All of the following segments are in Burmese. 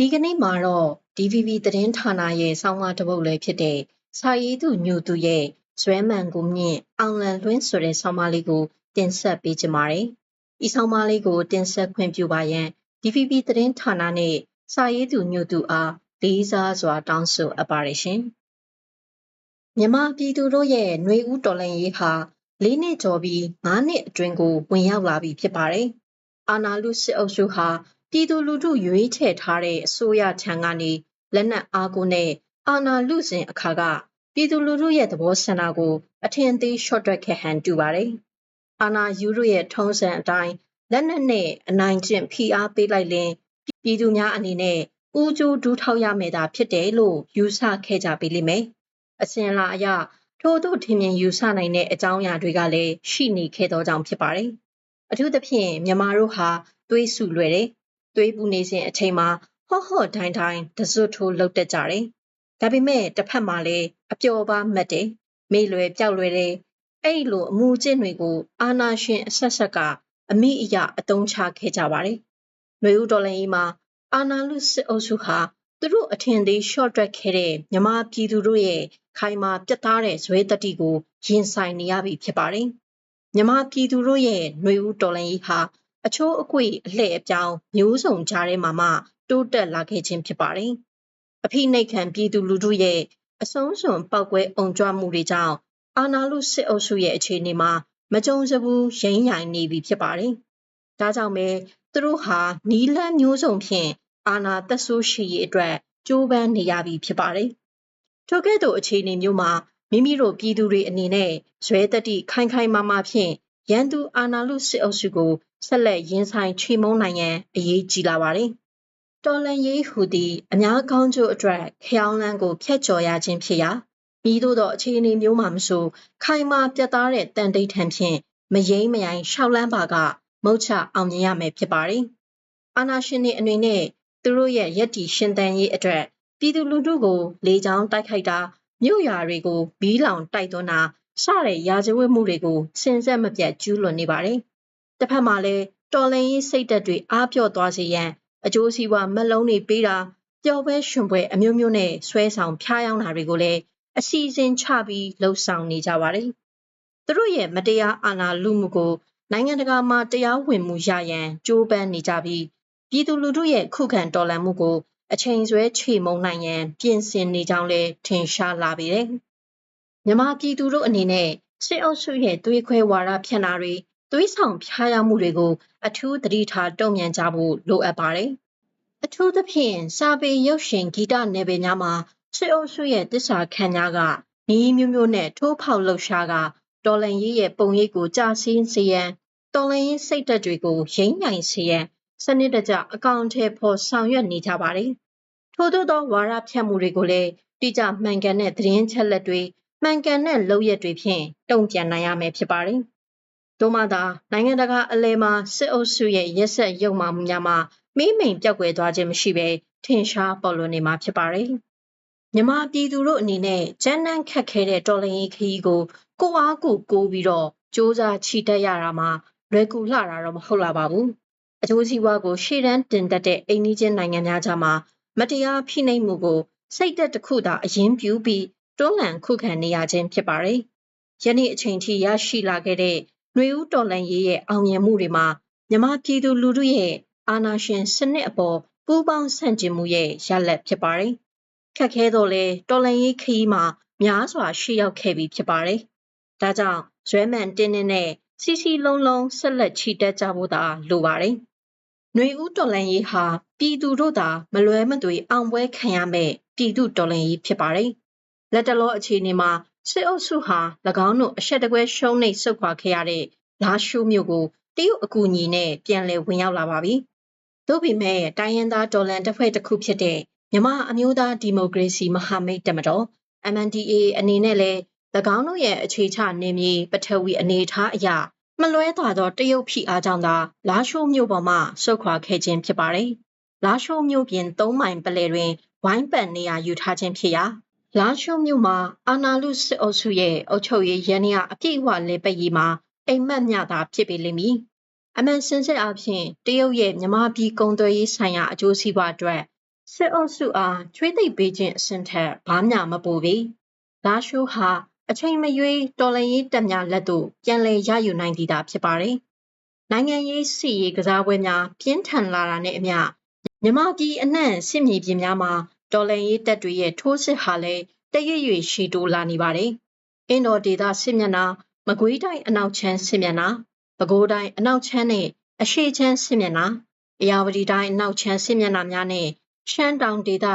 ဒီကနေ့မှာတော့ DVB သတင်းဌာနရဲ့ဆောင်းပါးတစ်ပုဒ်လည်းဖြစ်တဲ့စာရေးသူညိုသူရဲ့ဇွဲမှန်ကိုမြင့်အောင်လန်လွင်းဆိုတဲ့ဆောင်းပါးလေးကိုတင်ဆက်ပေးကြပါမယ်။ဤဆောင်းပါးလေးကိုတင်ဆက်ခွင့်ပြုပါရန် DVB သတင်းဌာနနဲ့စာရေးသူညိုသူအားလေးစားစွာတောင်းဆိုအပ်ပါတယ်ရှင်။မြန်မာပြည်သူတို့ရဲ့ຫນွေဦးတော်လှန်ရေးဟာ၄နှစ်ကျော်ပြီး၅နှစ်အတွင်းကိုဝင်ရောက်လာပြီဖြစ်ပါတယ်။အာနာလူစစ်အုပ်စုဟာ ပြည်သူလူထုရွေးချယ်ထားတဲ့အစိုးရထံကနေလက်နက်အားကိုနဲ့အာဏာလုစဉ်အခါကပြည်သူလူထုရဲ့သဘောဆန္ဒကို အထင်သေး short တွက်ခဲ့ဟန်တူပါတယ်။အာဏာယူရုရဲ့ထုံးစံအတိုင်းလက်နက်နဲ့အနိုင်ကျင့်ဖိအားပေးလိုက်ရင်ပြည်သူများအနေနဲ့ဦးကျိုးဒူးထောက်ရမယ်သာဖြစ်တယ်လို့ယူဆခဲ့ကြပြီလိမ့်မယ်။အစဉ်လာအရထို့သို့ထင်မြင်ယူဆနိုင်တဲ့အကြောင်းအရာတွေကလည်းရှိနေခဲ့သောကြောင့်ဖြစ်ပါတယ်။အထူးသဖြင့်မြန်မာတို့ဟာသွေးစုလွယ်တယ် သွေးပူနေစဉ်အချိန်မှာဟော့ဟော့တိုင်းတိုင်းတစွတ်ထိုးလှုပ်တက်ကြတယ်။ဒါပေမဲ့တစ်ဖက်မှာလည်းအပျော်ပါမတ်တယ်။မေးလွယ်ပျောက်လွယ်တယ်။အဲ့လိုအမှုကျင့်တွေကို အာနာရှင်အဆက်ဆက်ကအမိအယအတုံးချခဲ့ကြပါတယ်။နှွေဦးတော်လည်းကြီးမှာအာနာလူစစ်အုပ်စုဟာသူတို့အထင်သေး short တွက်ခဲ့တဲ့မြမပြည်သူတို့ရဲ့ခိုင်မာပြတ်သားတဲ့ဇွဲတတိကိုရင်ဆိုင်နေရပြီဖြစ်ပါတယ်။မြမပြည်သူတို့ရဲ့နှွေဦးတော်လည်းကြီးဟာ အချိုးအကွေအလှဲ့အပြောင်းမျိုးစုံကြားထဲမှာမှတိုးတက်လာခဲ့ခြင်းဖြစ်ပါတယ်။အဖိနှိတ်ခံပြည်သူလူထုရဲ့အဆုံးစွန်ပောက်ကွဲအုံကြွမှုတွေကြောင့်အာနာလူစစ်အုပ်စုရဲ့အခြေအနေမှာမကြုံစဘူးရင်းရိုင်နေပြီဖြစ်ပါတယ်။ဒါကြောင့်ပဲသူတို့ဟာနီလန်းမျိုးစုံဖြင့်အာနာသက်ဆိုးရှိရေးအတွက်ကြိုးပမ်းနေရပြီဖြစ်ပါတယ်။ထို့ကဲ့သို့အခြေအနေမျိုးမှာမိမိတို့ပြည်သူတွေအနေနဲ့ဇွဲတတိခိုင်ခိုင်မာမာဖြင့် ရန်သူအာနာလူစစ်အုပ်စုကိုဆက်လက်ရင်ဆိုင်ချေမှုန်းနိုင်ရန်အရေးကြီးလာပါတယ်။တော်လန်ရေးဟူသည့်အများကောင်းကျိုးအတွက်ခရောင်းလန်းကိုဖျက်ချော်ရခြင်းဖြစ်ရာမိတို့သောအခြေအနေမျိုးမှာမဆိုခိုင်မာပြတ်သားတဲ့တန်တိတ်ထံဖြင့်မယိမ့်မယိုင်ရှောက်လန်းပါကမုတ်ချအောင်မြင်ရမယ်ဖြစ်ပါတယ်။အာနာရှင်တွေအနေနဲ့သူတို့ရဲ့ယက်တီရှင်တန်ရေးအတွက်ပြည်သူလူထုကိုလေကြောင်းတိုက်ခိုက်တာမြို့ရွာတွေကိုမီးလောင်တိုက်သွင်းတာ စတဲ့ရာဇဝတ်မှုတွေကိုစင်ဆက်မပြတ်ကျူးလွန်နေပါတယ်။တစ်ဖက်မှာလည်းတော်လန်ရေးစိတ်သက်တွေအားပြော့သွားစေရန်အကျိုးစီးပွားမလုံးတွေပေးတာပျော်ပွဲရှင်ပွဲအမျိုးမျိုးနဲ့ဆွဲဆောင်ဖျားယောင်းတာတွေကိုလည်းအစီအစဉ်ချပြီးလှုပ်ဆောင်နေကြပါတယ်။သူတို့ရဲ့မတရားအာဏာလူမှုကိုနိုင်ငံတကာမှာတရားဝင်မှုရရန်ကြိုးပမ်းနေကြပြီးပြည်သူလူထုရဲ့ခုခံတော်လှန်မှုကိုအချိန်ဆွဲချေမှုန်းနိုင်ရန်ပြင်ဆင်နေကြောင်းလည်းထင်ရှားလာပြီတဲ့။ မြန်မာပြည်သူတို့အနေနဲ့စစ်အုပ်စုရဲ့သွေးခွဲဝါဒဖြန့်တာတွေသွေးဆောင်ဖျားယောင်းမှုတွေကိုအထူးသတိထားတုံ့ပြန်ကြဖို့လိုအပ်ပါတယ်။အထူးသဖြင့်စာပေရုပ်ရှင်ဂီတနယ်ပယ်များမှာစစ်အုပ်စုရဲ့တစ္ဆာခံများကနီးမျိုးမျိုးနဲ့ထိုးဖောက်လှုပ်ရှားကတော်လန်ရေးရဲ့ပုံရိပ်ကိုကြာဆင်းစေရန်တော်လန်ရေးစိတ်သက်တွေကိုရိမ့်နိုင်စေရန်စနစ်တကျအကောင့်ထဲပေါ်ဆောင်ရွက်နေကြပါတယ်။ထို့သောသောဝါရဖြန့်မှုတွေကိုလည်းတိကျမှန်ကန်တဲ့သတင်းချက်လက်တွေ မှန်ကန်တဲ့လုပ်ရက်တွေဖြင့်တုံ့ပြန်နိုင်ရမယ်ဖြစ်ပါတယ်။တို့မှသာနိုင်ငံတကာအလဲမှာစစ်အုပ်စုရဲ့ရက်ဆက်ရုံမှမှုများမှာမိမိန်ပြောက်ွယ်သွားခြင်းမရှိဘဲထင်ရှားပေါ်လွင်နေမှာဖြစ်ပါတယ်။မြမပြည်သူတို့အနေနဲ့ဂျန်နန်းခတ်ခဲတဲ့တော်လရင်ခီးကိုကိုအားကိုကိုပြီးတော့စ조사ချီတက်ရတာမှာလွယ်ကူလှတာတော့မဟုတ်လာပါဘူး။အကျိုးစီးပွားကိုရှေ့တန်းတင်တက်တဲ့အိန္ဒိချင်းနိုင်ငံများကြားမှာမတရားဖိနှိပ်မှုကိုစိတ်သက်တစ်ခုသာအရင်ပြူပြီး တွန်းလှန်ခုခံနေရခြင်းဖြစ်ပါတယ်။ယနေ့အချိန်ထိရရှိလာခဲ့တဲ့နှွေဦးတော်လှန်ရေးရဲ့အောင်မြင်မှုတွေမှာမြမပြည်သူလူထုရဲ့အာဏာရှင်စနစ်အပေါ်ပူးပေါင်းဆန့်ကျင်မှုရဲ့ရလဒ်ဖြစ်ပါတယ်။ခက်ခဲတော့လေတော်လှန်ရေးခရီးမှာများစွာရှိရောက်ခဲ့ပြီးဖြစ်ပါတယ်။ဒါကြောင့်ဇွဲမှန်တင်းတင်းနဲ့စီစီလုံးလုံးဆက်လက်ချီတက်ကြဖို့သာလိုပါတယ်။နှွေဦးတော်လှန်ရေးဟာပြည်သူတို့သာမလွဲမသွေအောင်ပွဲခံရမယ့်ပြည်သူတော်လှန်ရေးဖြစ်ပါတယ်။ လက်တလောအခြေအနေမှာစစ်အုပ်စုဟာ၎င်းတို့အဆက်တကွဲရှုံးနိမ့်ဆုတ်ခွာခဲ့ရတဲ့လာရှိုးမြို့ကိုတရုတ်အကူအညီနဲ့ပြန်လည်ဝင်ရောက်လာပါပြီ။သို့ပေမဲ့တိုင်းရင်းသားဒေါ်လန်တစ်ဖွဲ့တစ်ခုဖြစ်တဲ့မြမအမျိုးသားဒီမိုကရေစီမဟာမိတ်တမတော် MNDA အနေနဲ့လည်း၎င်းတို့ရဲ့အခြေချနေမြေပထဝီအနေအထားအရမလွဲသာသောတရုတ်ဖိအားကြောင့်သာလာရှိုးမြို့ပေါ်မှဆုတ်ခွာခဲ့ခြင်းဖြစ်ပါတယ်။လာရှိုးမြို့ပြင်၃မိုင်ပလဲတွင်ဝိုင်းပန်နေရာယူထားခြင်းဖြစ်ရာ လာရှိုးမြို့မှာအာနာလူစစ်အုပ်စုရဲ့အုပ်ချုပ်ရေးရန်ရာအပြည့်အဝလဲပတ်ရေးမှာအိမ်မက်မြတာဖြစ်ပေလိမ့်မည်။အမှန်စင်စစ်အဖြစ်တရုတ်ရဲ့မြမပြည်ကုံသွယ်ရေးဆိုင်ရာအကျိုးစီးပွားအတွက်စစ်အုပ်စုအားချွေးသိပ်ပေးခြင်းအဆင့်ထက်ဘာမျှမပိုပေလာရှိုးဟာအချိန်မရွေးတော်လှန်ရေးတပ်များလက်သို့ပြန်လည်ရယူနိုင်သည်သာဖြစ်ပါတယ်နိုင်ငံရေးစီရေးကစားပွဲများပြင်းထန်လာတာနဲ့အမျှမြမပြည်အနှံ့စစ်မြေပြင်များမှာ တော်လှန်ရေးတပ်တွေရဲ့ထိုးစစ်ဟာလည်းတရွေ့ရွေ့ရှီတိုးလာနေပါတယ်အင်းတော်ဒေသစစ်မျက်နှာမကွေးတိုင်းအနောက်ချမ်းစစ်မျက်နှာပဲခူးတိုင်းအနောက်ချမ်းနဲ့အရှေ့ချမ်းစစ်မျက်နှာအရာဝတီတိုင်းအနောက်ချမ်းစစ်မျက်နှာများနဲ့ရှမ်းတောင်ဒေသ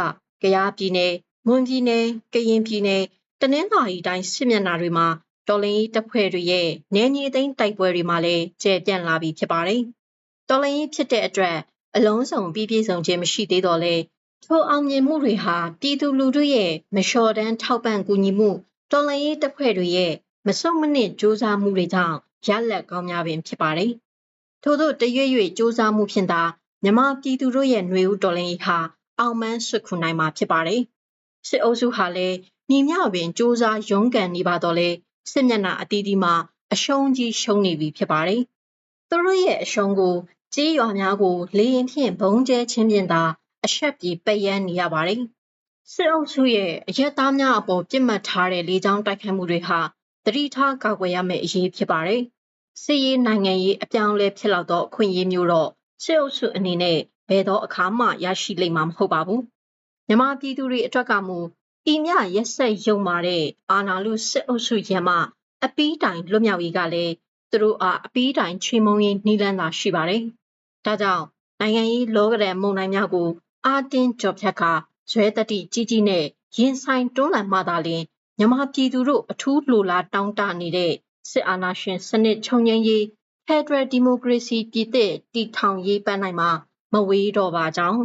ကယားပြည်နယ်မွန်ပြည်နယ်ကရင်ပြည်နယ်တနင်္သာရီတိုင်းစစ်မျက်နှာတွေမှာတော်လင်းရေးတပ်ဖွဲ့တွေရဲ့နယ်မြေသိမ်းတိုက်ပွဲတွေမှာလည်းကျယ်ပြန့်လာပြီးဖြစ်ပါတယ်။တော်လင်းရေးဖြစ်တဲ့အတွက်အလုံးစုံပြည့်ပြည့်စုံခြင်းမရှိသေးတော့လဲ ထိုအောင်မြင်မှုတွေဟာပြည်သူလူထုရဲ့မလျှော်တမ်းထောက်ပံ့ကူညီမှုတော်လင်းရေးတပ်ဖွဲ့တွေရဲ့မစုံမနစ်စ조사မှုတွေကြောင့်ရလက်ကောင်းများပင်ဖြစ်ပါတယ်။ထို့သောတရွေ့ရွေ့စ조사မှုဖြင့်သာမြမပြည်သူတို့ရဲ့ຫນွေဦးတော်လင်းရေးဟာအောင်မန်းဆွခုနိုင်မှာဖြစ်ပါတယ်။စစ်အုပ်စုဟာလည်းညီမျှပင်စ조사ရုန်းကန်နေပါတော့လေစစ်မျက်နှာအတီးတီးမှာအရှုံးကြီးရှုံးနေပြီဖြစ်ပါတယ်။သူတို့ရဲ့အရှုံးကိုကြေးရွာများကို လေရင်ဖြင့်ဘုံကျဲချင်းဖြင့်သာ အဆက်ပြေပိတ်ရန်နေရပါတယ်။စစ်အုပ်စုရဲ့အရက်သားများအပေါ်ပြစ်မှတ်ထားတဲ့လေကြောင်းတိုက်ခိုက်မှုတွေဟာတတိထားကာကွယ်ရမယ့်အရေးဖြစ်ပါတယ်။စစ်ရေးနိုင်ငံရေးအပြောင်းအလဲဖြစ်လောက်သောအခွင့်အရေးမျိုးတော့စစ်အုပ်စုအနေနဲ့ဘယ်တော့အခါမှရရှိလိမ့်မှာမဟုတ်ပါဘူး။မြမပြည်သူတွေအတွက်ကမူဤမြရက်ဆက်ယုံမာတဲ့အာနာလူစစ်အုပ်စုရံမှအပီးတိုင်လွတ်မြောက်ရေးကလည်းသူတို့အားအပီးတိုင်ချေမုံရေးနှီးလန်းသာရှိပါတယ်။ဒါကြောင့်နိုင်ငံရေးလောကရန်မုံတိုင်းများကို အာတင်းကြော်ဖြတ်ကဇွဲတတိကြီးကြီးနဲ့ရင်ဆိုင်တွန်းလှန်မှသာလျှင်မြမပြည်သူတို့အထူးလိုလားတောင်းတနေတဲ့စစ်အာဏာရှင်စနစ်ချုံငင်းရေး Federal Democracy ပြည်သစ်တည်ထောင်ရေးပန်းနိုင်မှာမဝေးတော့ပါကြောင်း